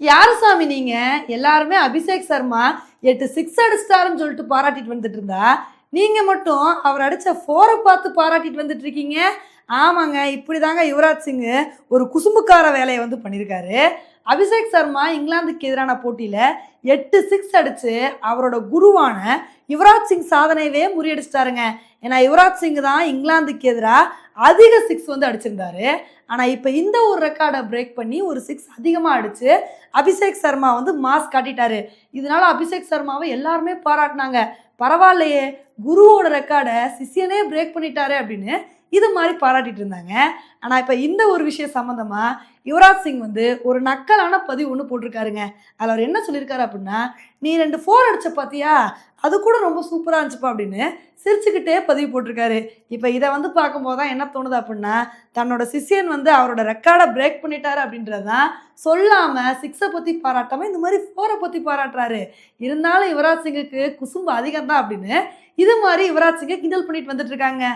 யார் சாமி நீங்க? எல்லாருமே அபிஷேக் சர்மா எட்டு சிக்ஸ் அடிச்சிட்டாருன்னு சொல்லிட்டு பாராட்டிட்டு வந்துட்டு இருந்தா. நீங்க மட்டும் அவர் அடிச்ச ஃபோரை பார்த்து பாராட்டிட்டு வந்துட்டு இருக்கீங்க. ஆமாங்க இப்படிதாங்க யுவராஜ் சிங்கு ஒரு குசும்புக்கார வேலையை வந்து பண்ணியிருக்காரு அபிஷேக் சர்மா இங்கிலாந்துக்கு எதிரான போட்டியில் எட்டு சிக்ஸ் அடித்து அவரோட குருவான யுவராஜ் சிங் சாதனையவே முறியடிச்சிட்டாருங்க. ஏன்னா யுவராஜ் சிங் தான் இங்கிலாந்துக்கு எதிராக அதிக சிக்ஸ் வந்து அடிச்சிருந்தாரு. ஆனால் இப்போ இந்த ஒரு ரெக்கார்டை பிரேக் பண்ணி ஒரு சிக்ஸ் அதிகமாக அடித்து அபிஷேக் சர்மா வந்து மாஸ் காட்டிட்டாரு. இதனால அபிஷேக் சர்மாவை எல்லாருமே பாராட்டினாங்க. பரவாயில்லையே குருவோட ரெக்கார்டை சிஷியனே பிரேக் பண்ணிட்டாரு அப்படின்னு இது மாதிரி பாராட்டிட்டு இருந்தாங்க. ஆனால் இப்போ இந்த ஒரு விஷயம் சம்மந்தமாக யுவராஜ் சிங் வந்து ஒரு நக்கலான பதிவு ஒன்று போட்டிருக்காருங்க. அதில் அவர் என்ன சொல்லியிருக்காரு அப்படின்னா நீ ரெண்டு ஃபோர் அடிச்ச பார்த்தியா அது கூட ரொம்ப சூப்பராக இருந்துச்சுப்பா அப்படின்னு சிரிச்சுக்கிட்டே பதிவு போட்டிருக்காரு. இப்போ இதை வந்து பார்க்கும்போது தான் என்ன தோணுது அப்படின்னா தன்னோட சிஷியன் வந்து அவரோட ரெக்கார்டை பிரேக் பண்ணிட்டாரு அப்படின்றதான் சொல்லாமல் சிக்ஸை பற்றி பாராட்டாமல் இந்த மாதிரி ஃபோரை பற்றி பாராட்டுறாரு. இருந்தாலும் யுவராஜ் சிங்குக்கு குசும்பு அதிகம் தான் அப்படின்னு இது மாதிரி யுவராஜ் சிங்கை கிண்டல் பண்ணிட்டு வந்துட்டு இருக்காங்க.